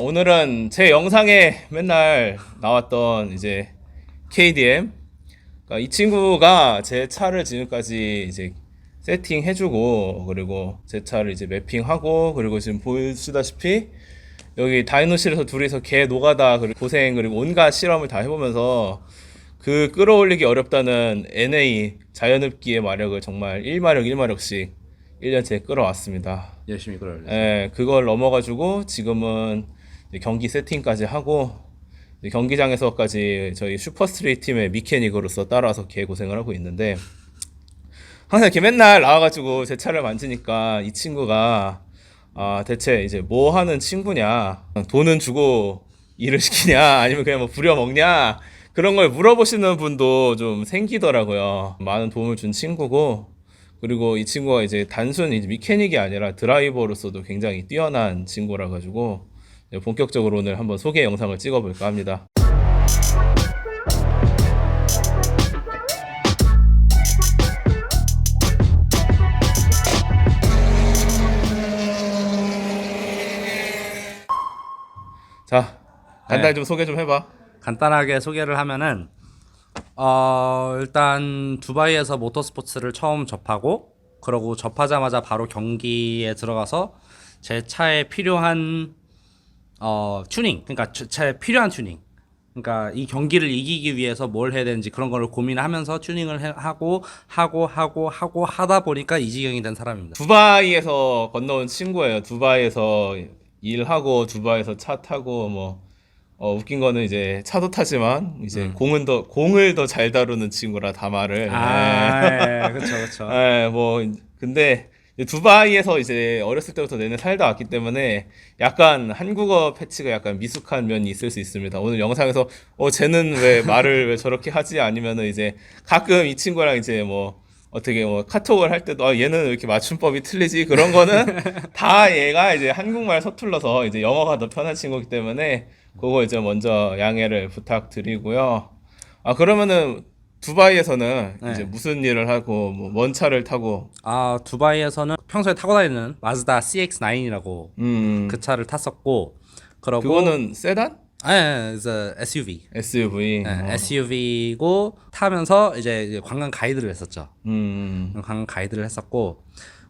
오늘은 제 영상에 맨날 나왔던 이제 KDM 그러니까 이 친구가 제 차를 지금까지 이제 세팅해주고 그리고 제 차를 이제 매핑하고 그리고 지금 보시다시피 여기 다이노실에서 둘이서 개 노가다 그리고 고생 그리고 온갖 실험을 다 해보면서 그 끌어올리기 어렵다는 NA 자연흡기의 마력을 정말 1마력 1마력씩 1년째 끌어왔습니다. 열심히 끌어올려. 예, 그걸 넘어가지고 지금은 경기 세팅까지 하고 경기장에서까지 저희 슈퍼스트리트 팀의 미케닉으로서 따라와서 개 고생을 하고 있는데 항상 이렇게 맨날 나와가지고 제 차를 만지니까 이 친구가 아 대체 이제 뭐 하는 친구냐 돈은 주고 일을 시키냐 아니면 그냥 뭐 부려먹냐 그런 걸 물어보시는 분도 좀 생기더라고요 많은 도움을 준 친구고 그리고 이 친구가 이제 단순 이제 미케닉이 아니라 드라이버로서도 굉장히 뛰어난 친구라 가지고 본격적으로 오늘 한번 소개 영상을 찍어볼까 합니다. 자, 간단히 네. 좀 소개 좀 해봐. 간단하게 소개를 하면은 어 일단 두바이에서 모터스포츠를 처음 접하고 그러고 접하자마자 바로 경기에 들어가서 제 차에 필요한 어 튜닝 그러니까 제 차에 필요한 튜닝 그러니까 이 경기를 이기기 위해서 뭘 해야 되는지 그런 거를 고민하면서 튜닝을 해- 하고 하고 하고 하고 하다 보니까 이 지경이 된 사람입니다. 두바이에서 건너온 친구예요. 두바이에서 일하고 두바이에서 차 타고 뭐 어, 웃긴 거는 이제 차도 타지만 이제 공은 더 공을 더 잘 다루는 친구라 다말을. 아, 그렇죠, 그렇죠. 예, 뭐 근데 두바이에서 이제 어렸을 때부터 내내 살다 왔기 때문에 약간 한국어 패치가 약간 미숙한 면이 있을 수 있습니다. 오늘 영상에서 어 쟤는 왜 말을 왜 저렇게 하지 아니면은 이제 가끔 이 친구랑 이제 뭐 어떻게 뭐 카톡을 할 때도 아, 얘는 왜 이렇게 맞춤법이 틀리지 그런 거는 다 얘가 이제 한국말 서툴러서 이제 영어가 더 편한 친구이기 때문에 그거 이제 먼저 양해를 부탁드리고요. 아 그러면은 두바이에서는 네. 이제 무슨 일을 하고 뭐뭔 차를 타고 아 두바이에서는 평소에 타고 다니는 마즈다 CX-9이라고 음 그 차를 탔었고 그러고 그거는 세단 아, 예, SUV. SUV 예, 어. SUV고 타면서 이제 이제 관광 가이드를 했었죠. 음 관광 가이드를 했었고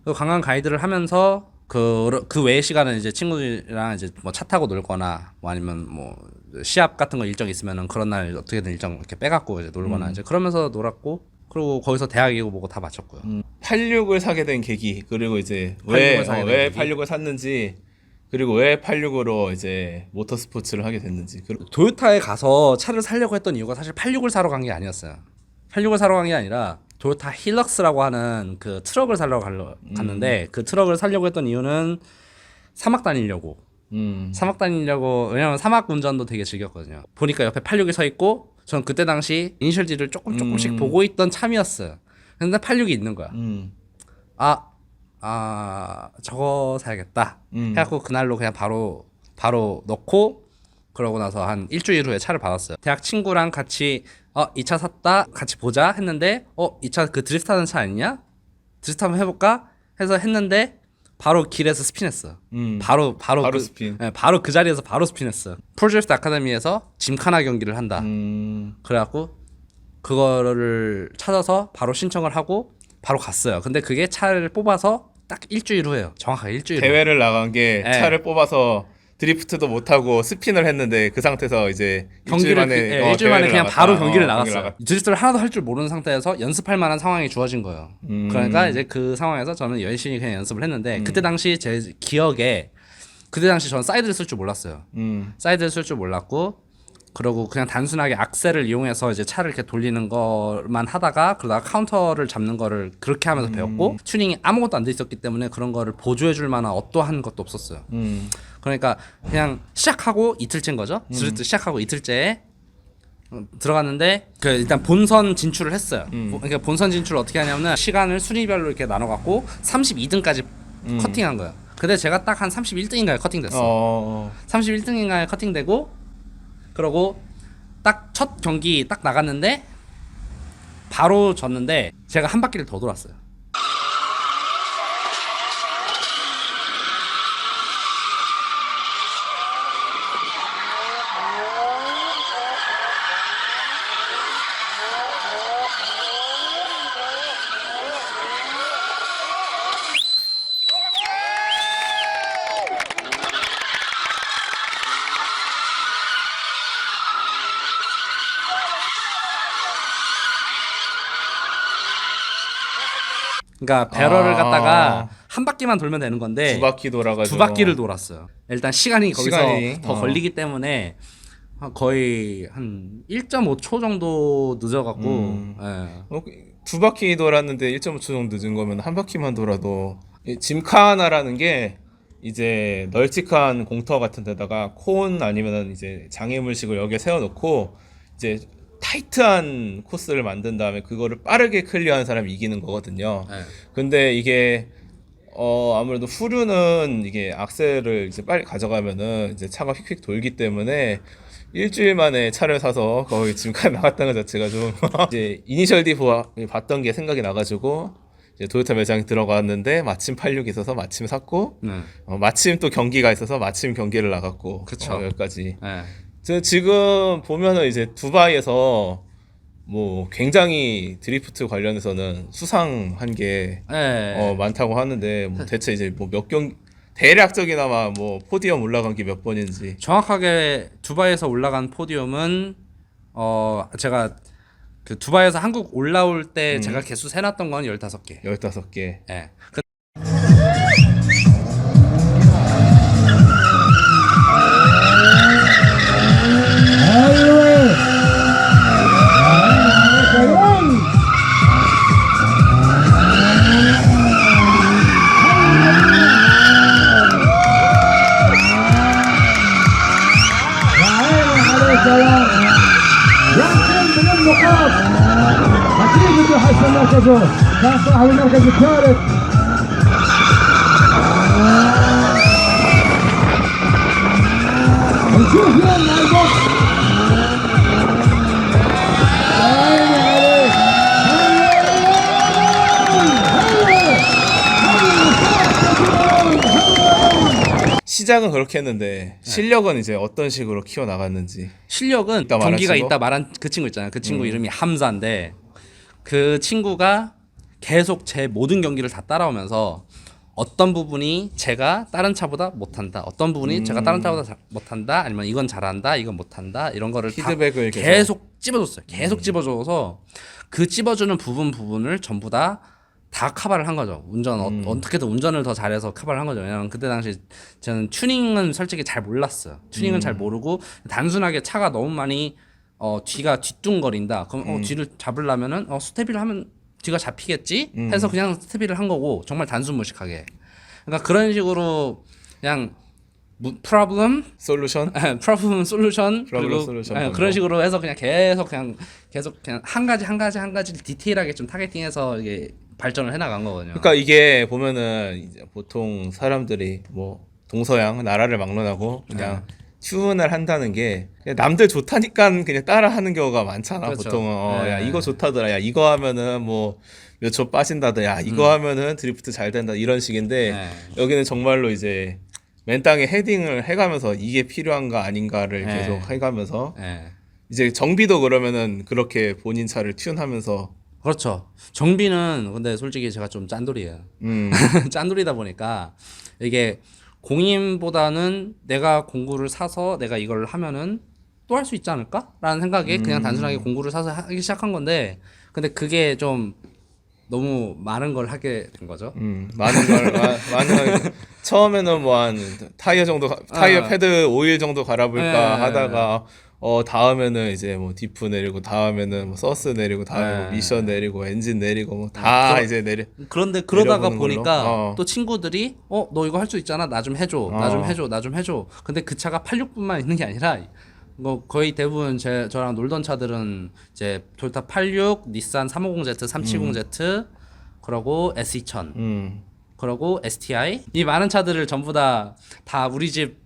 그 관광 가이드를 하면서 그, 그 외의 시간은 이제 친구들이랑 이제 뭐 차 타고 놀거나 뭐 아니면 뭐 시합 같은 거 일정 있으면은 그런 날 어떻게든 일정 이렇게 빼갖고 이제 놀거나 음. 이제 그러면서 놀았고 그리고 거기서 대학이고 뭐고 다 마쳤고요. 음. 86을 사게 된 계기 그리고 이제 86을 왜 어, 된왜 계기? 86을 샀는지 그리고 왜 86으로 이제 모터스포츠를 하게 됐는지 그, 도요타에 가서 차를 사려고 했던 이유가 사실 86을 사러 간 게 아니었어요. 86을 사러 간 게 아니라 도요타 힐럭스라고 하는 그 트럭을 사러 가려, 갔는데 그 트럭을 사려고 했던 이유는 사막 다니려고. 음 사막 다니려고 왜냐면 사막 운전도 되게 즐겼거든요. 보니까 옆에 86이 서 있고 전 그때 당시 이니셜 D를 조금 조금씩 음. 보고 있던 참이었어요. 근데 86이 있는 거야. 음. 아, 아, 저거 사야겠다. 음. 해갖고 그날로 그냥 바로, 바로 넣고, 그러고 나서 한 일주일 후에 차를 받았어요. 대학 친구랑 같이, 어, 이 차 샀다. 같이 보자. 했는데, 어, 이 차 그 드리프트 하는 차 아니냐? 드리프트 한번 해 볼까? 해서 했는데, 바로 길에서 스핀했어. 음. 바로, 바로, 바로 그, 스핀. 네, 바로 그 자리에서 바로 스핀했어. 프로젝트 아카데미에서 짐카나 경기를 한다. 음. 그래갖고 그거를 찾아서 바로 신청을 하고 바로 갔어요. 근데 그게 차를 뽑아서 딱 일주일 후에요. 정확하게 일주일 후. 대회를 나간 게 네. 차를 뽑아서 드리프트도 못 하고 스핀을 했는데 그 상태에서 이제 일주일 경기를 만에 그- 예, 어, 일주일 만에 대회를 그냥 나갔다. 바로 어, 경기를 경기를 나갔어요. 드리프트를 하나도 할 줄 모르는 상태에서 연습할 만한 상황이 주어진 거예요. 음. 그러니까 이제 그 상황에서 저는 열심히 그냥 연습을 했는데 그때 당시 제 기억에 그때 당시 저는 사이드를 쓸 줄 몰랐어요. 음. 사이드를 쓸 줄 몰랐고 그러고 그냥 단순하게 악셀을 이용해서 이제 차를 이렇게 돌리는 것만 하다가 그러다가 카운터를 잡는 거를 그렇게 하면서 배웠고 튜닝이 아무것도 안 돼 있었기 때문에 그런 거를 보조해 줄 만한 어떠한 것도 없었어요. 음. 그러니까 그냥 시작하고 이틀째인 거죠. 드리프트 시작하고 이틀째에 어, 들어갔는데 그 일단 본선 진출을 했어요. 보- 그러니까 본선 진출을 어떻게 하냐면 시간을 순위별로 이렇게 나눠 갖고 32등까지 커팅한 거예요. 근데 제가 딱 한 31등인가에 커팅됐어. 어. 31등인가에 커팅되고 그러고 딱 첫 경기 딱 나갔는데 바로 졌는데 제가 한 바퀴를 더 돌았어요. 그러니까 배럴을 아. 갖다가 한 바퀴만 돌면 되는 건데 두 바퀴 돌아가지고 두 바퀴를 돌았어요. 일단 시간이 거기서 시간이, 더 어. 걸리기 때문에 한 거의 한 1.5초 정도 늦어갖고 음. 예. 어, 두 바퀴 돌았는데 1.5초 정도 늦은 거면 한 바퀴만 돌아도 이 짐카나라는 게 이제 널찍한 공터 같은 데다가 콘 아니면은 이제 장애물식을 여기에 세워놓고 이제 타이트한 코스를 만든 다음에 그거를 빠르게 클리어하는 사람이 이기는 거거든요. 예. 근데 이게 어 아무래도 후륜은 이게 악셀을 이제 빨리 가져가면은 이제 차가 휙휙 돌기 때문에 일주일 만에 차를 사서 거의 지금까지 나갔다는 것 자체가 좀 이제 이니셜 D 보아 봤던 게 생각이 나가지고 이제 도요타 매장에 들어갔는데 마침 86이 있어서 마침 샀고 네. 어, 마침 또 경기가 있어서 마침 경기를 나갔고 그쵸. 어, 여기까지 예. 저 지금 보면은 이제 두바이에서 뭐 굉장히 드리프트 관련해서는 수상한 게 예. 어, 많다고 하는데 뭐 대체 이제 뭐 몇 경 대략적이나마 뭐 포디엄 올라간 게 몇 번인지 정확하게 두바이에서 올라간 포디움은 어 제가 그 두바이에서 한국 올라올 때 음. 제가 개수 세놨던 건 15개. 15개. 예. 그 يمكن من النقاط اكيد بده يحسن مركزه كان صاحب المركز الثالث نشوف يوم مع البوكس 시작은 그렇게 했는데 실력은 이제 어떤 식으로 키워 나갔는지. 실력은 이따 말할 경기가 친구? 있다 말한 그 친구 있잖아요. 그 친구 이름이 함자인데 그 친구가 계속 제 모든 경기를 다 따라오면서 어떤 부분이 제가 다른 차보다 못한다. 어떤 부분이 제가 다른 차보다 잘- 못한다. 아니면 이건 잘한다. 이건 못한다. 이런 거를 다 피드백을 계속. 계속 찝어줬어요. 계속 찝어줘서 그 찝어주는 부분 부분을 전부 다 다 커버를 한 거죠. 운전 어, 어떻게든 운전을 더 잘해서 커버를 한 거죠. 왜냐면 그때 당시 저는 튜닝은 솔직히 잘 몰랐어요. 튜닝은 잘 모르고 단순하게 차가 너무 많이 어 뒤가 뒤뚱거린다. 그럼 어 뒤를 잡으려면은 어 스테비를 하면 뒤가 잡히겠지 해서 그냥 스테비를 한 거고 정말 단순 무식하게. 그러니까 그런 식으로 그냥 무, 프로블럼 솔루션? 프로블럼 솔루션 그리고 solution 예. 그런 식으로 해서 그냥 계속 그냥 계속 그냥 한 가지 한 가지 한 가지 디테일하게 좀 타겟팅해서 이게 발전을 해 나간 거거든요. 그러니까 이게 보면은 이제 보통 사람들이 뭐 동서양 나라를 막론하고 그냥 네. 튜운을 한다는 게 그냥 남들 좋다니까 그냥 따라 하는 경우가 많잖아. 그렇죠. 보통은 어, 네. 야 이거 좋다더라. 야 이거 하면은 뭐 몇 초 빠진다더라. 야 이거 하면은 드리프트 잘 된다. 이런 식인데 음. 네. 여기는 정말로 이제 맨 땅에 헤딩을 해가면서 이게 필요한가 아닌가를 네. 계속 해가면서 예. 이제 정비도 그러면은 그렇게 본인 차를 튠하면서 그렇죠. 정비는 근데 솔직히 제가 좀 짠돌이에요. 음 짠돌이다 보니까 이게 공인보다는 내가 공구를 사서 내가 이걸 하면은 또 할 수 있지 않을까?라는 생각에 그냥 단순하게 공구를 사서 하기 시작한 건데 근데 그게 좀 너무 많은 걸 하게 된 거죠. 음, 많은 걸 마, 많은 걸- 처음에는 뭐 한 타이어 정도 가- 타이어 아. 패드 오일 정도 갈아볼까 네. 하다가 어 다음에는 이제 뭐 디프 내리고 다음에는 뭐 서스 내리고 다음에 뭐 네. 미션 내리고 엔진 내리고 뭐 다 그러- 이제 내리 그런데 그러다가 내려보는 보니까? 어. 또 친구들이 어 너 이거 할 수 있잖아 나 좀 해줘 나 좀 어. 해줘 나 좀 해줘 근데 그 차가 86분만 있는 게 아니라 뭐 거의 대부분 제 저랑 놀던 차들은 이제 토요타 86, 닛산 350Z, 370Z 그리고 S2000 음 그리고 STI 이 많은 차들을 전부 다 다 우리 집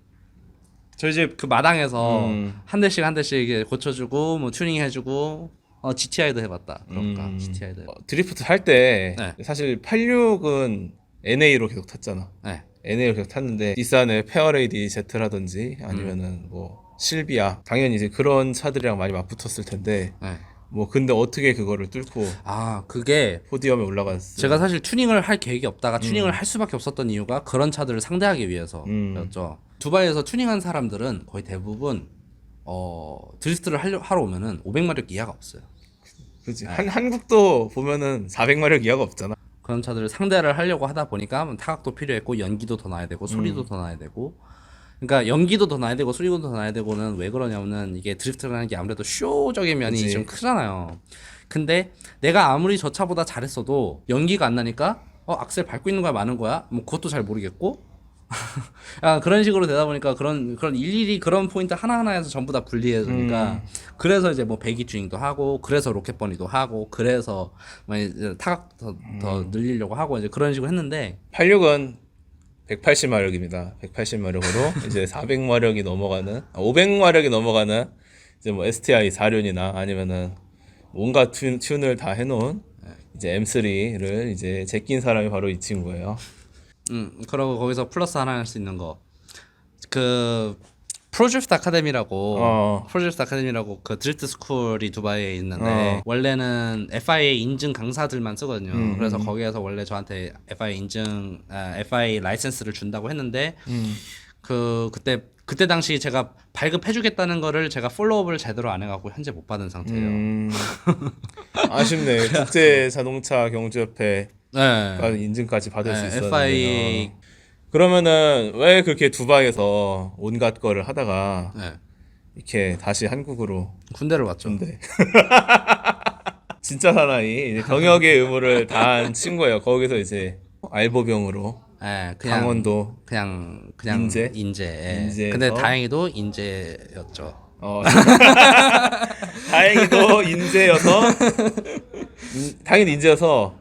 저희 집 그 마당에서 음. 한 대씩 한 대씩 이게 고쳐주고 뭐 튜닝 해주고 어 GTI도 해봤다 그러니까 음. GTI도 어, 드리프트 할 때 네. 사실 86은 NA로 계속 탔잖아. 네. NA로 계속 탔는데 닛산의 페어레이디 Z라든지 아니면은 뭐 실비아 당연히 이제 그런 차들이랑 많이 맞붙었을 텐데 네. 뭐 근데 어떻게 그거를 뚫고 아 그게 포디엄에 올라갔어? 제가 사실 튜닝을 할 계획이 없다가 튜닝을 할 수밖에 없었던 이유가 그런 차들을 상대하기 위해서였죠. 두바이에서 튜닝한 사람들은 거의 대부분 어 드리프트를 하려, 하러 오면은 500마력 이하가 없어요. 그지 한 한국도 보면은 400마력 이하가 없잖아. 그런 차들을 상대를 하려고 하다 보니까 타각도 필요했고 연기도 더 나야 되고 소리도 더 나야 되고 그러니까 연기도 더 나야 되고 소리도 더 나야 되고는 왜 그러냐면은 이게 드리프트라는 게 아무래도 쇼적인 면이 그치. 좀 크잖아요. 근데 내가 아무리 저 차보다 잘했어도 연기가 안 나니까 어 악셀 밟고 있는 거야 많은 거야 뭐 그것도 잘 모르겠고 아, 그런 식으로 되다 보니까 그런 그런 일일이 그런 포인트 하나 하나에서 전부 다 분리해주니까 그래서 이제 뭐 배기 튜닝도 하고 그래서 로켓 버니도 하고 그래서 타각 더, 더 늘리려고 하고 이제 그런 식으로 했는데 86은 180마력입니다. 180마력으로 이제 400마력이 넘어가는, 아, 500마력이 넘어가는 이제 뭐 STI 4륜이나 아니면은 온갖 튠, 튠을 다 해놓은 이제 M3를 이제 제낀 사람이 바로 이 친구예요. 음 그러고 거기서 플러스 하나 할 수 있는 거 그 프로젝트 아카데미라고 어. 프로젝트 아카데미라고 그 드리프트 스쿨이 두바이에 있는데 어. 원래는 FIA 인증 강사들만 쓰거든요. 음, 그래서 거기에서 원래 저한테 FIA 인증 아, FIA 라이센스를 준다고 했는데 음. 그 그때 그때 당시 제가 발급해주겠다는 거를 제가 follow-up을 제대로 안 해갖고 현재 못 받은 상태예요. 음, 아쉽네. 국제 자동차 경주협회 네. 인증까지 받을 수 네, 있었는데. FIA 어. 그러면은 왜 그렇게 두바이에서 온갖 거를 하다가 네. 이렇게 다시 한국으로 군대를 왔죠. 근데 진짜 사나이 이제 병역의 의무를 다한 친구예요. 거기서 이제 알보병으로 네, 그냥 강원도 그냥 그냥 인제? 인제. 예. 인제에서? 근데 다행히도 인제였죠. 어 다행히도 인재여서 인- 다행히도 인재여서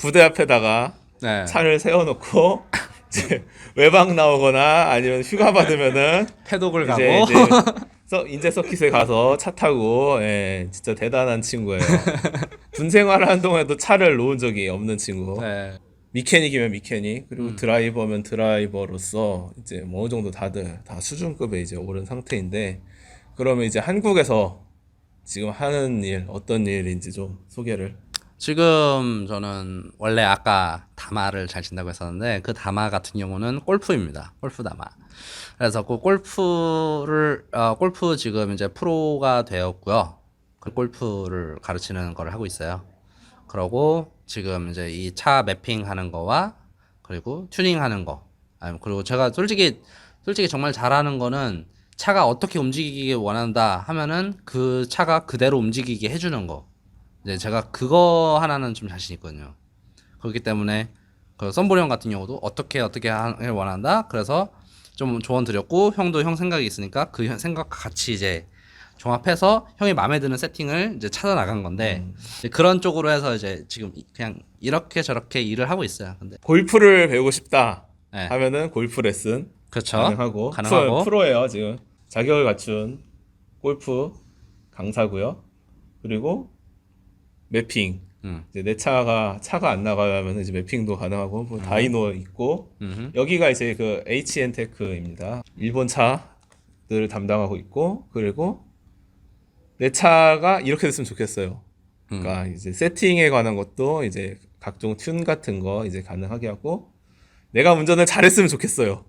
부대 앞에다가 네. 차를 세워놓고 이제 외박 나오거나 아니면 휴가 받으면은 패독을 가고 이제 이제 서, 인제 서킷에 가서 차 타고 예, 진짜 대단한 친구예요. 군 생활하는 동안에도 차를 놓은 적이 없는 친구. 네. 미케닉이면 미케닉 그리고 음. 드라이버면 드라이버로서 이제 뭐 어느 정도 다들 다 수준급에 이제 오른 상태인데 그러면 이제 한국에서 지금 하는 일 어떤 일인지 좀 소개를 지금 저는 원래 아까 다마를 잘 친다고 했었는데 그 다마 같은 경우는 골프입니다. 골프 다마. 그래서 그 골프를 어, 골프 지금 이제 프로가 되었고요. 그 골프를 가르치는 걸 하고 있어요. 그러고 지금 이제 이 차 매핑하는 거와 그리고 튜닝하는 거. 그리고 제가 솔직히 솔직히 정말 잘하는 거는 차가 어떻게 움직이기 원한다 하면은 그 차가 그대로 움직이게 해주는 거. 이제 제가 그거 하나는 좀 자신 있거든요. 그렇기 때문에 그 썬보리 형 같은 경우도 어떻게 어떻게 하길 원한다. 그래서 좀 조언 드렸고 형도 형 생각이 있으니까 그형 생각과 같이 이제 종합해서 형이 마음에 드는 세팅을 이제 찾아 나간 건데 이제 그런 쪽으로 해서 이제 지금 이- 그냥 이렇게 저렇게 일을 하고 있어요. 근데 골프를 배우고 싶다 네. 하면은 골프 레슨 그렇죠. 가능하고, 가능하고. 프로, 프로예요 지금 자격을 갖춘 골프 강사고요 그리고 매핑. 음. 이제 내 차가 차가 안 나가면 이제 매핑도 가능하고 뭐 다이노 있고. 음흠. 여기가 이제 그 HN 테크입니다. 일본 차들을 담당하고 있고 그리고 내 차가 이렇게 됐으면 좋겠어요. 그러니까 이제 세팅에 관한 것도 이제 각종 튠 같은 거 이제 가능하게 하고 내가 운전을 잘했으면 좋겠어요.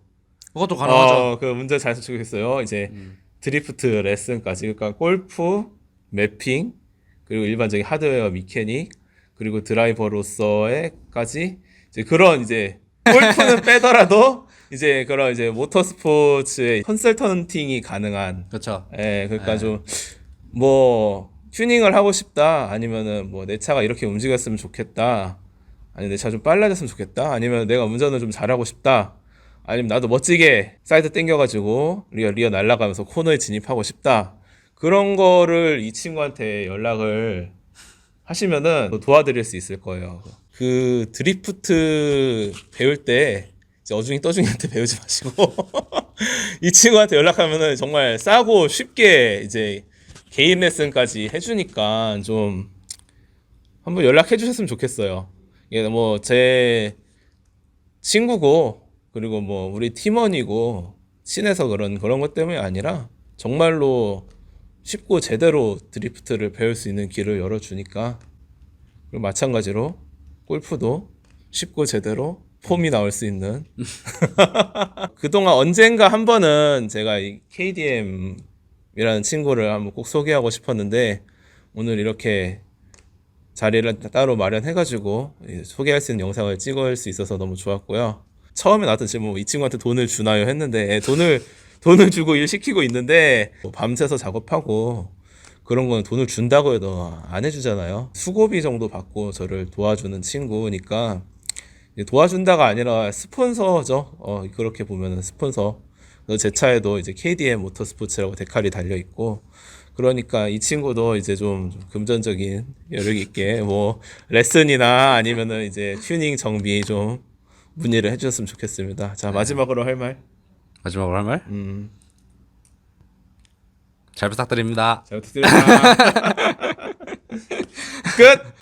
그것도 가능하죠. 어, 그 문제 잘 좋겠어요. 이제 드리프트 레슨까지. 그러니까 골프, 매핑 그리고 일반적인 하드웨어 미케닉 그리고 드라이버로서의까지 이제 그런 이제 골프는 빼더라도 이제 그런 이제 모터 스포츠의 컨설턴팅이 가능한. 그렇죠. 예, 그러니까 좀 뭐 튜닝을 하고 싶다 아니면은 뭐 내 차가 이렇게 움직였으면 좋겠다 아니 내 차 좀 빨라졌으면 좋겠다 아니면 내가 운전을 좀 잘하고 싶다 아니면 나도 멋지게 사이드 땡겨가지고 리어 리어 날아가면서 코너에 진입하고 싶다 그런 거를 이 친구한테 연락을 하시면은 또 도와드릴 수 있을 거예요. 그 드리프트 배울 때 어중이 떠중이한테 배우지 마시고 이 친구한테 연락하면은 정말 싸고 쉽게 이제 개인 레슨까지 해주니까 좀 한번 연락해 주셨으면 좋겠어요. 이게 뭐제 친구고 그리고 뭐 우리 팀원이고 친해서 그런 그런 것 때문이 아니라 정말로 쉽고 제대로 드리프트를 배울 수 있는 길을 열어주니까 그리고 마찬가지로 골프도 쉽고 제대로 폼이 나올 수 있는 그동안 언젠가 한 번은 제가 이 KDM이라는 친구를 한번 꼭 소개하고 싶었는데 오늘 이렇게 자리를 따로 마련해가지고 예, 소개할 수 있는 영상을 찍을 수 있어서 너무 좋았고요. 처음에 나왔던 질문 이 친구한테 돈을 주나요 했는데 예, 돈을 돈을 주고 일 시키고 있는데 뭐 밤새서 작업하고 그런 건 돈을 준다고 해도 안 해주잖아요. 수고비 정도 받고 저를 도와주는 친구니까 도와준다가 아니라 스폰서죠. 어, 그렇게 보면은 스폰서. 제 차에도 이제 KDM 모터스포츠라고 데칼이 달려 있고 그러니까 이 친구도 이제 좀, 좀 금전적인 여력 있게 뭐 레슨이나 아니면은 이제 튜닝 정비 좀 문의를 해주셨으면 좋겠습니다. 자 마지막으로 할 말. 마지막으로 할 말? 음, 잘 부탁드립니다. 잘 부탁드립니다. 끝.